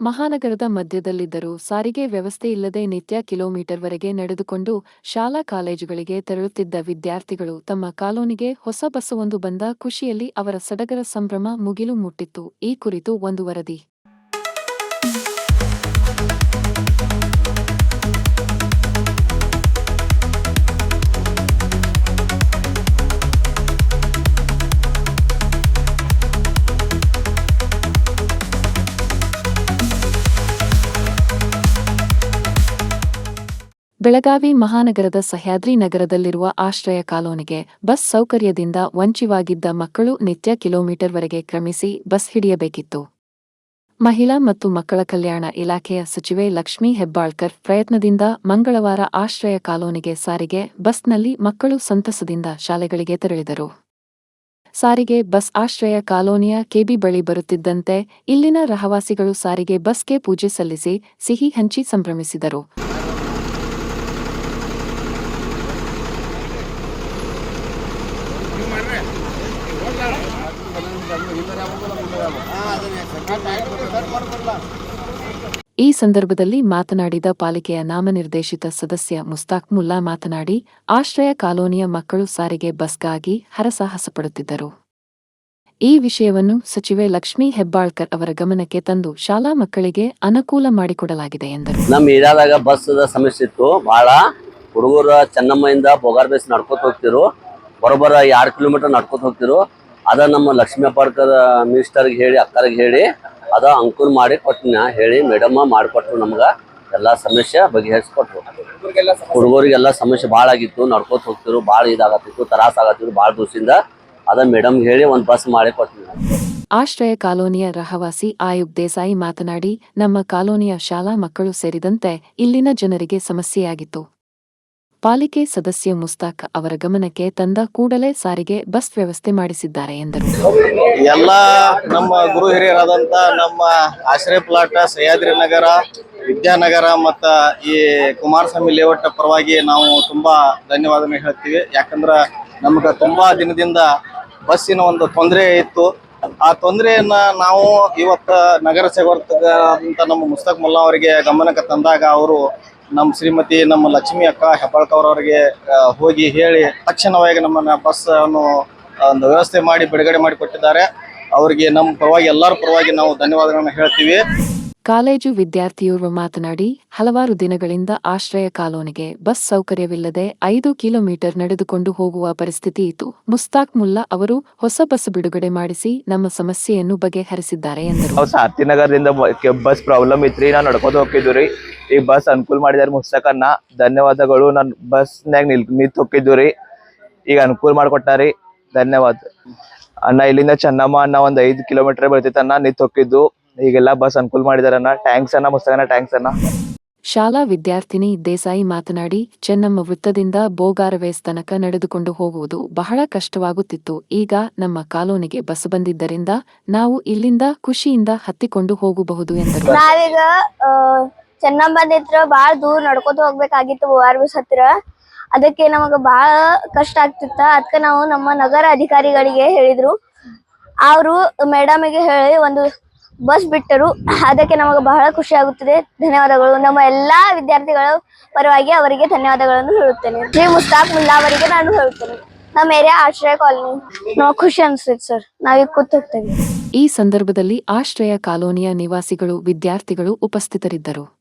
ಮಹಾನಗರದ ಮಧ್ಯದಲ್ಲಿದ್ದರೂ ಸಾರಿಗೆ ವ್ಯವಸ್ಥೆ ಇಲ್ಲದೆ ನಿತ್ಯ ಕಿಲೋಮೀಟರ್ವರೆಗೆ ನಡೆದುಕೊಂಡು ಶಾಲಾ ಕಾಲೇಜುಗಳಿಗೆ ತೆರಳುತ್ತಿದ್ದ ವಿದ್ಯಾರ್ಥಿಗಳು ತಮ್ಮ ಕಾಲೋನಿಗೆ ಹೊಸ ಬಸ್ಸೊಂದು ಬಂದ ಖುಷಿಯಲ್ಲಿ ಅವರ ಸಡಗರ ಸಂಭ್ರಮ ಮುಗಿಲು ಮುಟ್ಟಿತ್ತು. ಈ ಕುರಿತು ಒಂದು ವರದಿ ಬೆಳಗಾವಿ ಮಹಾನಗರದ ಸಹ್ಯಾದ್ರಿ ನಗರದಲ್ಲಿರುವ ಆಶ್ರಯ ಕಾಲೋನಿಗೆ ಬಸ್ ಸೌಕರ್ಯದಿಂದ ವಂಚಿವಾಗಿದ್ದ ಮಕ್ಕಳು ನಿತ್ಯ ಕಿಲೋಮೀಟರ್ವರೆಗೆ ಕ್ರಮಿಸಿ ಬಸ್ ಹಿಡಿಯಬೇಕಿತ್ತು. ಮಹಿಳಾ ಮತ್ತು ಮಕ್ಕಳ ಕಲ್ಯಾಣ ಇಲಾಖೆಯ ಸಚಿವೆ ಲಕ್ಷ್ಮೀ ಹೆಬ್ಬಾಳ್ಕರ್ ಪ್ರಯತ್ನದಿಂದ ಮಂಗಳವಾರ ಆಶ್ರಯ ಕಾಲೋನಿಗೆ ಸಾರಿಗೆ ಬಸ್ನಲ್ಲಿ ಮಕ್ಕಳು ಸಂತಸದಿಂದ ಶಾಲೆಗಳಿಗೆ ತೆರಳಿದರು. ಸಾರಿಗೆ ಬಸ್ ಆಶ್ರಯ ಕಾಲೋನಿಯ ಕೆಬಿ ಬಳಿ ಬರುತ್ತಿದ್ದಂತೆ ಇಲ್ಲಿನ ರಹವಾಸಿಗಳು ಸಾರಿಗೆ ಬಸ್ಗೆ ಪೂಜೆ ಸಲ್ಲಿಸಿ ಸಿಹಿ ಹಂಚಿ ಸಂಭ್ರಮಿಸಿದರು. ಈ ಸಂದರ್ಭದಲ್ಲಿ ಮಾತನಾಡಿದ ಪಾಲಿಕೆಯ ನಾಮನಿರ್ದೇಶಿತ ಸದಸ್ಯ ಮುಸ್ತಾಕ್ ಮುಲ್ಲಾ ಮಾತನಾಡಿ, ಆಶ್ರಯ ಕಾಲೋನಿಯ ಮಕ್ಕಳು ಸಾರಿಗೆ ಬಸ್ಗಾಗಿ ಹರಸಾಹಸ ಪಡುತ್ತಿದ್ದರು ಈ ವಿಷಯವನ್ನು ಸಚಿವೆ ಲಕ್ಷ್ಮೀ ಹೆಬ್ಬಾಳ್ಕರ್ ಅವರ ಗಮನಕ್ಕೆ ತಂದು ಶಾಲಾ ಮಕ್ಕಳಿಗೆ ಅನುಕೂಲ ಮಾಡಿಕೊಡಲಾಗಿದೆ ಎಂದರು. ನಮ್ಮ ಏರಿಯಾದಾಗ ಬಸ್ ಸಮಸ್ಯೆ ಇತ್ತು. ಬಹಳ ಹುಡುಗರು ಚೆನ್ನಮ್ಮೆಯಿಂದ ಬೋಗಾರ್ ಬೇಸ್ ನಡ್ಕೋತ ಹೋಗ್ತಿರು ಬರೋಬ್ಬರ ಎರಡು ಕಿಲೋಮೀಟರ್ ನಡ್ಕೋತ ಹೋಗ್ತಿರು ಅದ ನಮ್ಮ ಲಕ್ಷ್ಮೀ ಪಾರ್ಕದ ಮಿನಿಸ್ಟರ್ಗೆ ಹೇಳಿ, ಅಕ್ಕರಿಗೆ ಹೇಳಿ, ಅದ ಅಂಕುರ್ ಮಾಡಿ ಕೊಟ್ಟಿನ, ಹೇಳಿ ಮೇಡಮ್ ಮಾಡಿಕೊಟ್ರು ನಮ್ಗೆ. ಎಲ್ಲ ಸಮಸ್ಯೆ ಬಗೆಹರಿಸ್ಕೊಟ್ರು. ಹುಡುಗರಿಗೆಲ್ಲ ಸಮಸ್ಯೆ ಭಾಳ ಆಗಿತ್ತು, ನಡ್ಕೋತ ಹೋಗ್ತಿರು ಭಾಳ ಇದಾಗತ್ತಿತ್ತು, ತ್ರಾಸ ಭಾಳ ದಿವಸದಿಂದ ಅದ ಮೇಡಮ್ ಹೇಳಿ ಒಂದು ಬಸ್ ಮಾಡಿ ಕೊಟ್ಟಿನ. ಆಶ್ರಯ ಕಾಲೋನಿಯ ರಹವಾಸಿ ಆಯುಬ್ ದೇಸಾಯಿ ಮಾತನಾಡಿ, ನಮ್ಮ ಕಾಲೋನಿಯ ಶಾಲಾ ಮಕ್ಕಳು ಸೇರಿದಂತೆ ಇಲ್ಲಿನ ಜನರಿಗೆ ಸಮಸ್ಯೆಯಾಗಿತ್ತು. ಪಾಲಿಕೆ ಸದಸ್ಯ ಮುಸ್ತಾಕ್ ಅವರ ಗಮನಕ್ಕೆ ತಂದ ಕೂಡಲೇ ಸಾರಿಗೆ ಬಸ್ ವ್ಯವಸ್ಥೆ ಮಾಡಿಸಿದ್ದಾರೆ ಎಂದರು. ಎಲ್ಲ ನಮ್ಮ ಗುರು ಹಿರಿಯರಾದಂತ ನಮ್ಮ ಆಶ್ರಯ ಪ್ಲಾಟ್, ಸಹ್ಯಾದ್ರಿ ನಗರ, ವಿದ್ಯಾನಗರ ಮತ್ತ ಈ ಕುಮಾರಸ್ವಾಮಿ ಲೇಔಟ್ ಪರವಾಗಿ ನಾವು ತುಂಬಾ ಧನ್ಯವಾದ ಹೇಳ್ತೀವಿ. ಯಾಕಂದ್ರ ನಮ್ಗೆ ತುಂಬಾ ದಿನದಿಂದ ಬಸ್ಸಿನ ಒಂದು ತೊಂದರೆ ಇತ್ತು. ಆ ತೊಂದರೆಯನ್ನ ನಾವು ಇವತ್ತ ನಗರ ಸೇವಕ ಅಂತ ನಮ್ಮ ಮುಸ್ತಕ್ ಮುಲ್ಲಾ ಅವರಿಗೆ ಗಮನಕ್ಕೆ ತಂದಾಗ ಅವರು ನಮ್ಮ ಶ್ರೀಮತಿ, ನಮ್ಮ ಲಕ್ಷ್ಮಿ ಅಕ್ಕ ಹೆಬ್ಬಾಳ್ಕವ್ರ ಅವರಿಗೆ ಹೋಗಿ ಹೇಳಿ ತಕ್ಷಣವಾಗಿ ನಮ್ಮನ್ನ ಬಸ್ ಅನ್ನು ಒಂದು ವ್ಯವಸ್ಥೆ ಮಾಡಿ ಬಿಡುಗಡೆ ಮಾಡಿ ಕೊಟ್ಟಿದ್ದಾರೆ. ಅವರಿಗೆ ನಮ್ಮ ಪರವಾಗಿ, ಎಲ್ಲರ ಪರವಾಗಿ ನಾವು ಧನ್ಯವಾದಗಳನ್ನು ಹೇಳ್ತೀವಿ. ಕಾಲೇಜು ವಿದ್ಯಾರ್ಥಿಯೋರ್ವ ಮಾತನಾಡಿ, ಹಲವಾರು ದಿನಗಳಿಂದ ಆಶ್ರಯ ಕಾಲೋನಿಗೆ ಬಸ್ ಸೌಕರ್ಯವಿಲ್ಲದೆ ಐದು ಕಿಲೋಮೀಟರ್ ನಡೆದುಕೊಂಡು ಹೋಗುವ ಪರಿಸ್ಥಿತಿ ಇತ್ತು. ಮುಸ್ತಾಕ್ ಮುಲ್ಲಾ ಅವರು ಹೊಸ ಬಸ್ ಬಿಡುಗಡೆ ಮಾಡಿಸಿ, ನಮ್ಮ ಸಮಸ್ಯೆಯನ್ನು ಬಗೆಹರಿಸಿದ್ದಾರೆ ಎಂದರು. ನಾವು ಸಾರ್ಥಿ ನಗರದಿಂದ ಬಸ್ ಪ್ರಾಬ್ಲಮ್ ಇತ್ರಿ. ನಾವು ನಡ್ಕೊಂಡು ಹೋಗಿದ್ವಿ ರೀ. ಈ ಬಸ್ ಅನುಕೂಲ ಮಾಡಿದಾರೆ ಮುಸ್ತಾಕನ್ನ. ಧನ್ಯವಾದಗಳು. ನಾನು ಬಸ್ ನಿಲ್ ನಿಂತ್ ಹೋಗಿದ್ವಿ ರೀ. ಈಗ ಅನುಕೂಲ ಮಾಡಿಕೊಟ್ಟಾರಿ. ಧನ್ಯವಾದ. ಅಣ್ಣ, ಇಲ್ಲಿಂದ ಚೆನ್ನಮ್ಮ ಅಣ್ಣ ಒಂದ್ ಐದು ಕಿಲೋಮೀಟರ್ ಬರ್ತೈತನ್ನ ನಿಂತ್ ಹೋಗಿದ್ದು ಈಗೆಲ್ಲ ಬಸ್ ಅನುಕೂಲ ಮಾಡಿದಾರನ್ನ ಟ್ಯಾಂಕ್ಸ್ ಅನ್ನ ಮುಸ್ತಕನ ಟ್ಯಾಂಕ್ಸ್ ಅನ್ನ. ಶಾಲಾ ವಿದ್ಯಾರ್ಥಿನಿ ದೇಸಾಯಿ ಮಾತನಾಡಿ ಚೆನ್ನಮ್ಮ ವೃತ್ತದಿಂದ ಬೋಗಾರವೇಸ್ ತನಕ ನಡೆದುಕೊಂಡು ಹೋಗುವುದು ಬಹಳ ಕಷ್ಟವಾಗುತ್ತಿತ್ತು. ಈಗ ನಮ್ಮ ಕಾಲೋನಿಗೆ ಬಸ್ ಬಂದಿದ್ದರಿಂದ ನಾವು ಇಲ್ಲಿಂದ ಖುಷಿಯಿಂದ ಹತ್ತಿಕೊಂಡು ಹೋಗಬಹುದು ಎಂದರು. ನಾವೀಗ ಚೆನ್ನಮ್ಮ ಚೆನ್ನಂಬಂದ್ ಹತ್ರ ಬಾಳ ದೂರ ನಡ್ಕೊತ ಹೋಗ್ಬೇಕಾಗಿತ್ತು ಆರ್ ಬಸ್ ಹತ್ರ ಅದಕ್ಕೆ ನಮಗ ಬಹಳ ಕಷ್ಟ ಆಗ್ತಿತ್ತ. ಅದಕ್ಕೆ ನಾವು ನಮ್ಮ ನಗರ ಅಧಿಕಾರಿಗಳಿಗೆ ಹೇಳಿದ್ರು. ಅವರು ಮೇಡಮಿಗೆ ಹೇಳಿ ಒಂದು ಬಸ್ ಬಿಟ್ಟರು. ಅದಕ್ಕೆ ನಮಗೆ ಬಹಳ ಖುಷಿ ಆಗುತ್ತದೆ. ಧನ್ಯವಾದಗಳು. ನಮ್ಮ ಎಲ್ಲಾ ವಿದ್ಯಾರ್ಥಿಗಳ ಪರವಾಗಿ ಅವರಿಗೆ ಧನ್ಯವಾದಗಳನ್ನು ಹೇಳುತ್ತೇನೆ. ಶ್ರೀ ಮುಸ್ತಾಕ್ ಮುಲ್ಲಾ ಅವರಿಗೆ ನಾನು ಹೇಳುತ್ತೇನೆ. ನಮ್ಮ ಏರಿಯಾ ಆಶ್ರಯ ಕಾಲೋನಿ. ನಾವು ಖುಷಿ ಅನ್ಸುತ್ತೆ ಸರ್. ನಾವೀಗ ಕೂತ್ ಈ ಸಂದರ್ಭದಲ್ಲಿ ಆಶ್ರಯ ಕಾಲೋನಿಯ ನಿವಾಸಿಗಳು, ವಿದ್ಯಾರ್ಥಿಗಳು ಉಪಸ್ಥಿತರಿದ್ದರು.